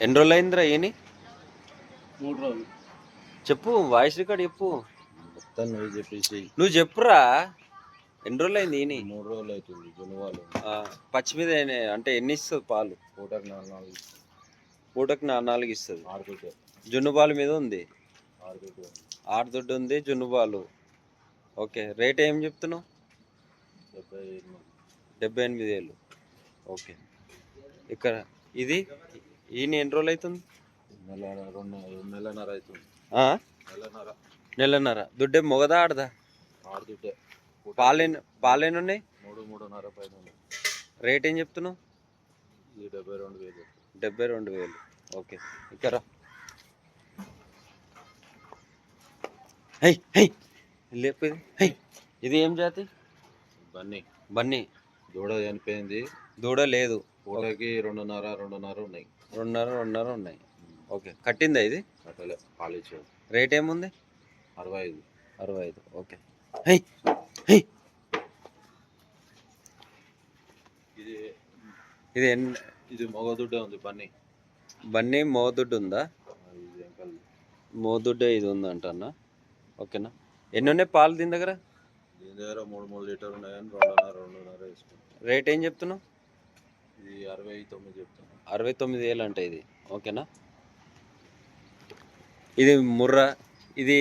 ఎన్ని రోజులు అయిందిరా ఏని? మూడు రోజులు. చెప్పు వాయిస్ రికార్డ్ చెప్పు. మొత్తం నువ్వు చెప్పేసి. నువ్వు చెప్పురా. ఎన్ని రోజులు అయింది ఈని మూడు రోజులు అవుతుంది జునువాలు ఆ, పచ్చి మీద అంటే ఎన్ని ఇస్తుంది పాలు? పూటకు నాలుగు నాలుగు పూటకు నా నాలుగు ఇస్తుంది. జున్ను పాలు మీద ఉంది? ఆరుకుంటే ఆరుదొడ్డు ఉంది జున్ను పాలు. ఓకే రేట్ ఏం చెప్తున్నావు? డెబ్బై ఎనిమిది. డెబ్బై ఎనిమిది వేలు. ఓకే. ఇక్కడ ఇది? ఈయన ఎన్ని రోజులు అవుతుంది? నెలన్నర అవుతుంది? నెలన్నర. దుడ్డే మొగదా ఆడదా? ఆరుకుంటే పాలేని పాలేని ఉన్నాయి? మూడు మూడున్నర పైన. రేట్ ఏం చెప్తున్నావు? డెబ్బై రెండు వేలు డెబ్బై రెండు వేలు. ఓకే. ఇక్కడ లేపేది హై ఇది ఏం జాతి? బన్నీ. బన్నీ. దూడ చనిపోయింది. దూడ లేదు. పూటకి రెండున్నర రెండున్నర ఉన్నాయి. రెండున్నర రెండున్నర ఉన్నాయి. ఓకే. కట్టిందా ఇది? కట్టలే పాలిచ్చాడు రేట్ ఏముంది? అరవై ఐదు అరవై ఐదు ఓకే. హై హై. ఇది ఇది ఎన్ని ఇది మగదుడ్డే ఉంది బన్నీ. బన్నీ మోదుడ్డు ఉందా? ఇది మోదుడ్డే ఇది ఉందంట అన్న ఓకేనా. ఎన్ని ఉన్నాయి పాలు దీని దగ్గర? దీని దగ్గర మూడు మూడు లీటర్ ఉన్నాయని రెండున్నర రెండున్నర వేసుకుంటాం రేట్ ఏం చెప్తున్నావు? ఇది అరవై తొమ్మిది చెప్తాను అరవై తొమ్మిది వేలు అంటే ఇది. ఓకేనా? ఇది ముర్రా ఇది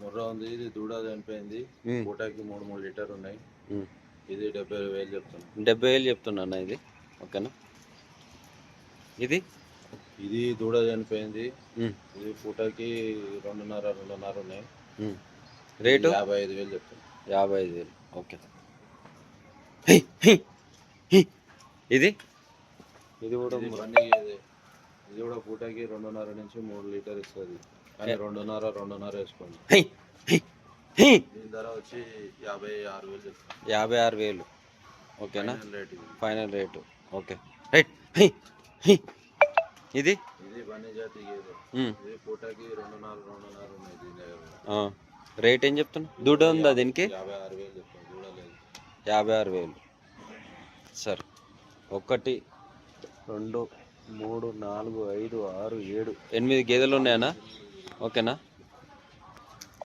ముర్రా ఉంది ఇది దూడ చనిపోయింది. పూటకి మూడు మూడు లీటర్ ఉన్నాయి. ఇది డెబ్బై వేలు చెప్తాను డెబ్బై వేలు చెప్తున్నా ఇది. ఓకేనా? ఇది? ఇది దూడ చనిపోయింది. ఇది పూటకి రెండున్నర రెండున్నర ఉన్నాయి. రేటు? యాభై ఐదు వేలు చెప్తాను యాభై ఐదు వేలు. ఓకే. హై, హై, హై. ఇది? ఇది కూడా. బన్నీ ఇది. ఇది కూడా పూటకి రెండున్నర నుంచి మూడు లీటర్ ఇస్తుంది. కానీ రెండున్నర రెండున్నర వేసుకోండి. హై, హై, హై. దీని ధర వచ్చి యాభై ఆరు వేలు చెప్తాను యాభై ఆరు వేలు. ఓకేనా? ఫైనల్ రేట్ ఇది. Final rate. ఓకే. రైట్. ఇది? ఇది బన్నీ జాతి గేదె. ఇది పూటకి రెండున్నర రెండున్నర ఉన్నాయి దీని దగ్గర. ఆ. రేట్ ఏం చెప్తున్నా? దూడ ఉందా దీనికి? యాభై ఆరు వేలు చెప్తాను చూడలేదు యాభై ఆరు వేలు. సరే. ఒకటి రెండు మూడు నాలుగు ఐదు ఆరు ఏడు. ఎనిమిది గేదెలు ఉన్నాయన్నా? ఓకేనా?